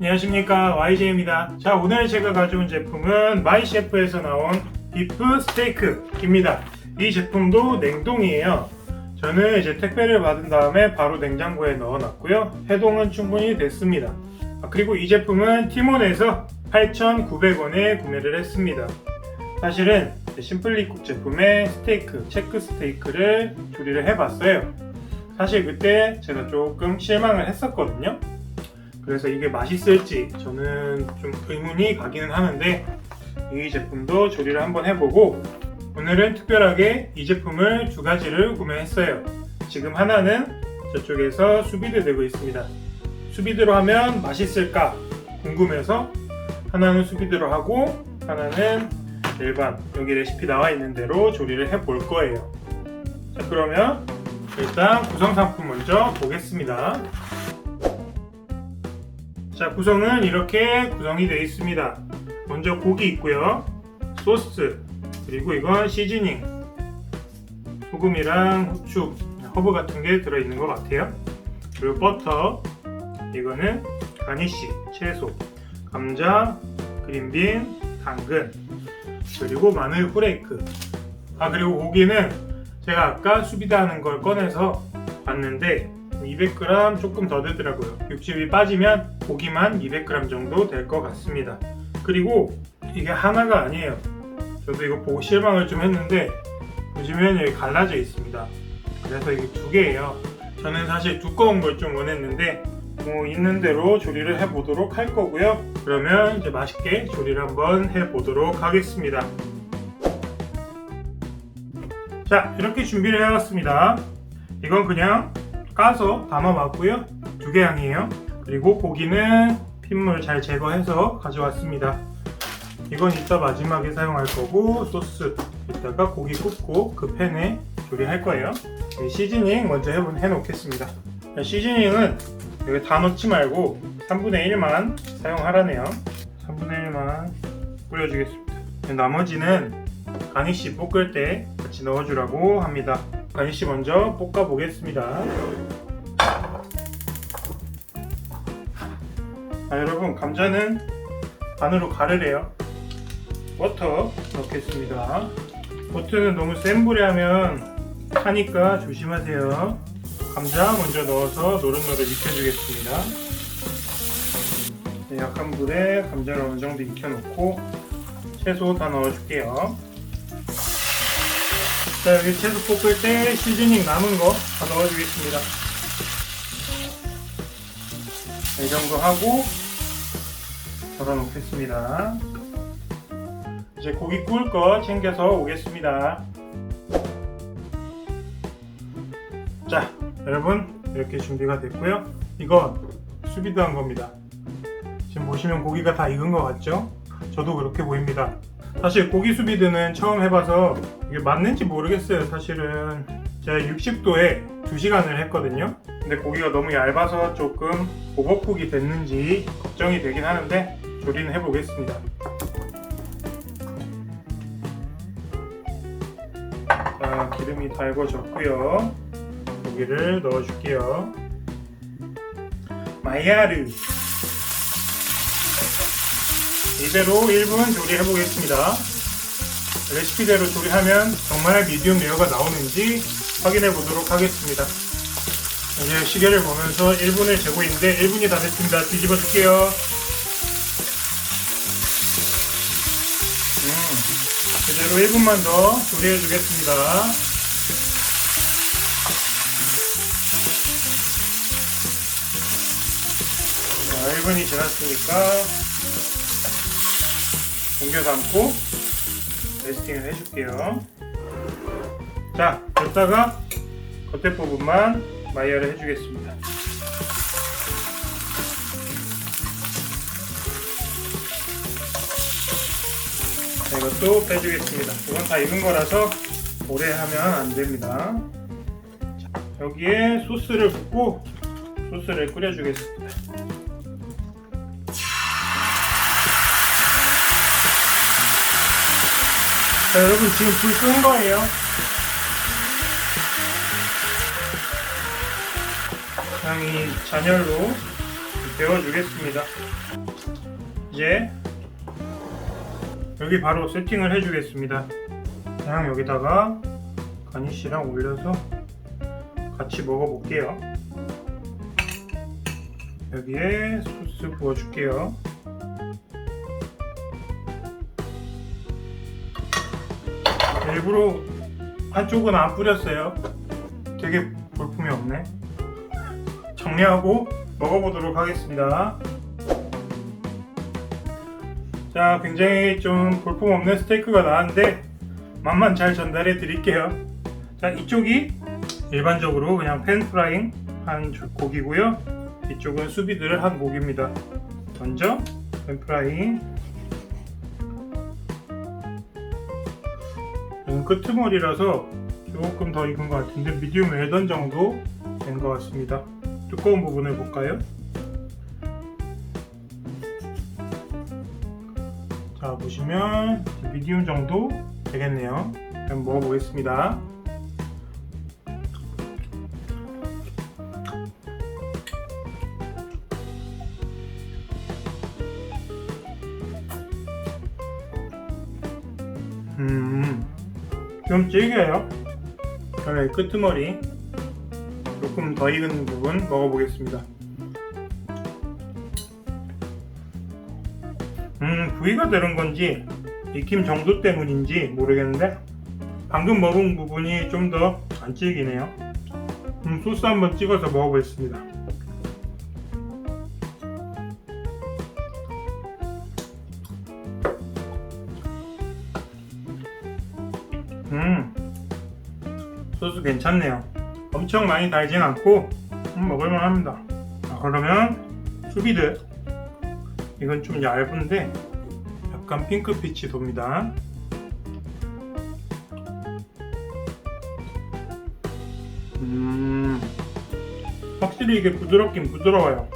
안녕하십니까. YJ입니다. 자 오늘 제가 가져온 제품은 마이셰프에서 나온 비프 스테이크입니다. 이 제품도 냉동이에요. 저는 이제 택배를 받은 다음에 바로 냉장고에 넣어놨고요. 해동은 충분히 됐습니다. 아, 그리고 이 제품은 티몬에서 8,900원에 구매를 했습니다. 사실은 심플리쿡 제품의 스테이크, 체크 스테이크를 조리를 해봤어요. 사실 그때 제가 조금 실망을 했었거든요 그래서 이게 맛있을지 저는 좀 의문이 가기는 하는데 이 제품도 조리를 한번 해보고 오늘은 특별하게 이 제품을 두 가지를 구매했어요. 지금 하나는 저쪽에서 수비드 되고 있습니다. 수비드로 하면 맛있을까 궁금해서 하나는 수비드로 하고 하나는 일반 여기 레시피 나와 있는 대로 조리를 해 볼 거예요. 자 그러면 일단 구성 상품 먼저 보겠습니다. 자 구성은 이렇게 구성이 되어 있습니다. 먼저 고기 있고요. 소스 그리고 이건 시즈닝. 소금이랑 후추 허브 같은 게 들어있는 것 같아요. 그리고 버터 이거는 가니쉬 채소 감자 그린빈 당근 그리고 마늘 후레이크. 아 그리고 고기는 제가 아까 수비다 하는 걸 꺼내서 봤는데 200g 조금 더 되더라고요. 육즙이 빠지면 고기만 200g 정도 될 것 같습니다. 그리고 이게 하나가 아니에요. 저도 이거 보고 실망을 좀 했는데 보시면 여기 갈라져 있습니다. 그래서 이게 두 개예요. 저는 사실 두꺼운 걸 좀 원했는데 뭐 있는 대로 조리를 해보도록 할 거고요. 그러면 이제 맛있게 조리를 한번 해보도록 하겠습니다. 자 이렇게 준비를 해왔습니다. 이건 그냥 까서 담아봤고요. 두 개 양이에요. 그리고 고기는 핏물 잘 제거해서 가져왔습니다. 이건 이따 마지막에 사용할 거고 소스 이따가 고기 굽고 그 팬에 조리할 거예요. 네, 시즈닝 먼저 해, 해놓겠습니다. 시즈닝은 여기 다 넣지 말고 3분의 1만 사용하라네요. 3분의 1만 뿌려주겠습니다. 나머지는 가니쉬 볶을 때 같이 넣어주라고 합니다. 가니쉬 먼저 볶아 보겠습니다. 아, 여러분 감자는 반으로 가르래요. 버터 넣겠습니다. 버터는 너무 센 불에 하면 타니까 조심하세요. 감자 먼저 넣어서 노릇노릇 익혀주겠습니다. 네, 약한 불에 감자를 어느 정도 익혀놓고 채소 다 넣어줄게요. 자 여기 채소 볶을 때 시즈닝 남은 거 다 넣어주겠습니다. 이 정도 하고 덜어 놓겠습니다. 이제 고기 구울 거 챙겨서 오겠습니다. 자 여러분 이렇게 준비가 됐고요. 이건 수비드 한 겁니다. 지금 보시면 고기가 다 익은 것 같죠? 저도 그렇게 보입니다. 사실 고기 수비드는 처음 해봐서 이게 맞는지 모르겠어요. 사실은 제가 60도에 2시간을 했거든요. 근데 고기가 너무 얇아서 조금 오버쿡이 됐는지 걱정이 되긴 하는데 조리는 해보겠습니다. 자, 기름이 달궈졌고요. 고기를 넣어줄게요. 마야르 이대로 1분 조리해 보겠습니다. 레시피대로 조리하면 정말 미디움 레어가 나오는지 확인해 보도록 하겠습니다. 이제 시계를 보면서 1분을 재고 있는데 1분이 다 됐습니다. 뒤집어 줄게요. 음, 그대로 1분만 더 조리해 주겠습니다. 자, 1분이 지났으니까 옮겨 담고 레스팅을 해줄게요. 자, 여기다가 겉에 부분만 마이야를 해주겠습니다. 자, 이것도 빼주겠습니다. 이건 다 익은 거라서 오래 하면 안 됩니다. 자, 여기에 소스를 붓고 소스를 끓여주겠습니다. 자, 여러분 지금 불 끄는 거예요. 향이 잔열로 데워주겠습니다. 이제 여기 바로 세팅을 해주겠습니다. 그냥 여기다가 가니쉬랑 올려서 같이 먹어볼게요. 여기에 소스 부어줄게요. 일부러 한쪽은 안 뿌렸어요. 되게 볼품이 없네. 정리하고 먹어보도록 하겠습니다. 자, 굉장히 좀 볼품 없는 스테이크가 나왔는데 맛만 잘 전달해 드릴게요. 자, 이쪽이 일반적으로 그냥 팬 프라잉 한 고기고요. 이쪽은 수비드를 한 고기입니다. 먼저 팬 프라잉 이건 끄트머리라서 조금 더 익은 것 같은데 미디움 웰던 정도 된 것 같습니다. 두꺼운 부분을 볼까요? 자 보시면 미디움 정도 되겠네요. 한번 먹어보겠습니다. 음, 좀 질겨요. 그래, 끄트머리 조금 더 익은 부분 먹어보겠습니다. 음, 부위가 다른 건지 익힘 정도 때문인지 모르겠는데 방금 먹은 부분이 좀 더 안 질기네요. 음, 소스 한번 찍어서 먹어보겠습니다. 음, 소스 괜찮네요. 엄청 많이 달진 않고 음, 먹을만 합니다. 자, 그러면 수비드 이건 좀 얇은데 약간 핑크빛이 돕니다. 음, 확실히 이게 부드럽긴 부드러워요.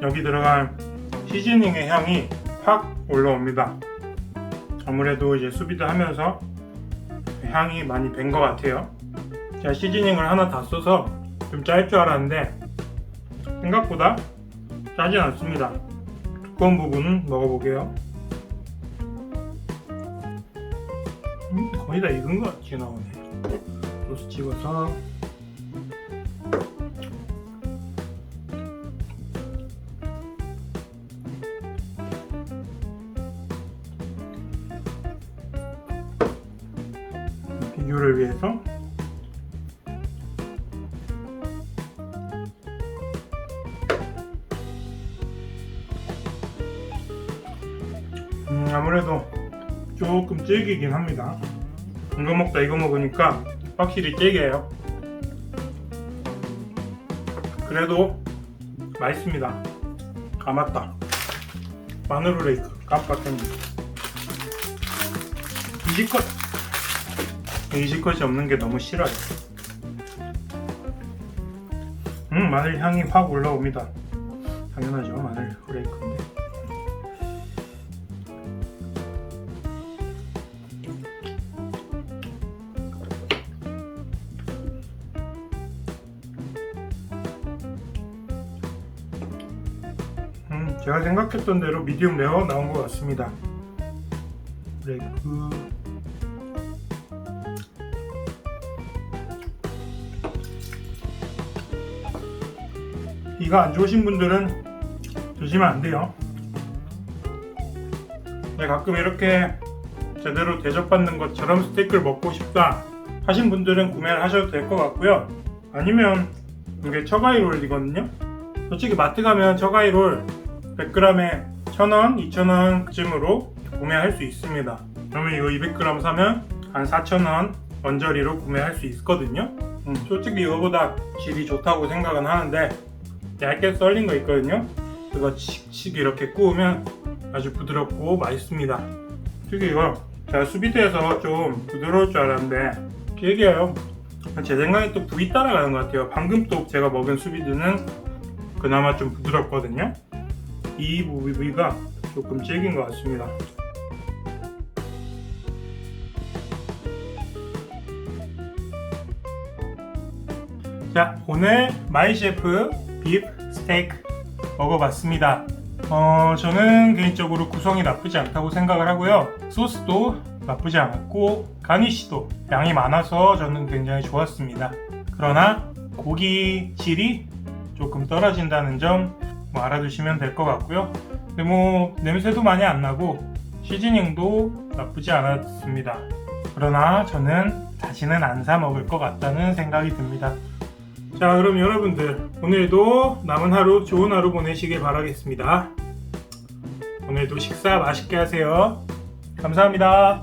여기 들어간 시즈닝의 향이 확 올라옵니다. 아무래도 이제 수비드 하면서 향이 많이 밴 것 같아요. 제가 시즈닝을 하나 다 써서 좀 짤 줄 알았는데 생각보다 짜진 않습니다. 두꺼운 부분은 먹어보게요. 음, 거의 다 익은 것 같이 나오네. 소스 찍어서 음, 아무래도 조금 질기긴 합니다. 이거 먹다 이거 먹으니까 확실히 질겨요. 그래도 맛있습니다. 아 맞다. 마늘 후레이크 깜빡했네. 이지컷 이지컷이 없는 게 너무 싫어요. 음 마늘 향이 확 올라옵니다. 당연하죠 마늘 후 제가 생각했던 대로 미디움 레어 나온 것 같습니다. 브레이크. 이가 안 좋으신 분들은 드시면 안 돼요. 네, 가끔 이렇게 제대로 대접받는 것처럼 스테이크를 먹고 싶다 하신 분들은 구매를 하셔도 될 것 같고요. 아니면 이게 처가이롤이거든요. 솔직히 마트 가면 처가이롤 100g에 1,000원, 2,000원쯤으로 구매할 수 있습니다. 그러면 이거 200g 사면 한 4,000원 원저리로 구매할 수 있거든요. 음, 솔직히 이거보다 질이 좋다고 생각은 하는데 얇게 썰린 거 있거든요. 그거 칙칙 이렇게 구우면 아주 부드럽고 맛있습니다. 특히 이거 제가 수비드에서 좀 부드러울 줄 알았는데 길게요. 제 생각에 또 부위 따라가는 것 같아요. 방금 또 제가 먹은 수비드는 그나마 좀 부드럽거든요. 이 부위가 조금 질긴 것 같습니다. 자, 오늘 마이 셰프 비프 스테이크 먹어봤습니다. 어, 저는 개인적으로 구성이 나쁘지 않다고 생각을 하고요. 소스도 나쁘지 않았고, 가니쉬도 양이 많아서 저는 굉장히 좋았습니다. 그러나 고기 질이 조금 떨어진다는 점 뭐 알아두시면 될 것 같고요. 근데 뭐 냄새도 많이 안 나고 시즈닝도 나쁘지 않았습니다. 그러나 저는 다시는 안 사 먹을 것 같다는 생각이 듭니다. 자, 그럼 여러분들 오늘도 남은 하루 좋은 하루 보내시길 바라겠습니다. 오늘도 식사 맛있게 하세요. 감사합니다.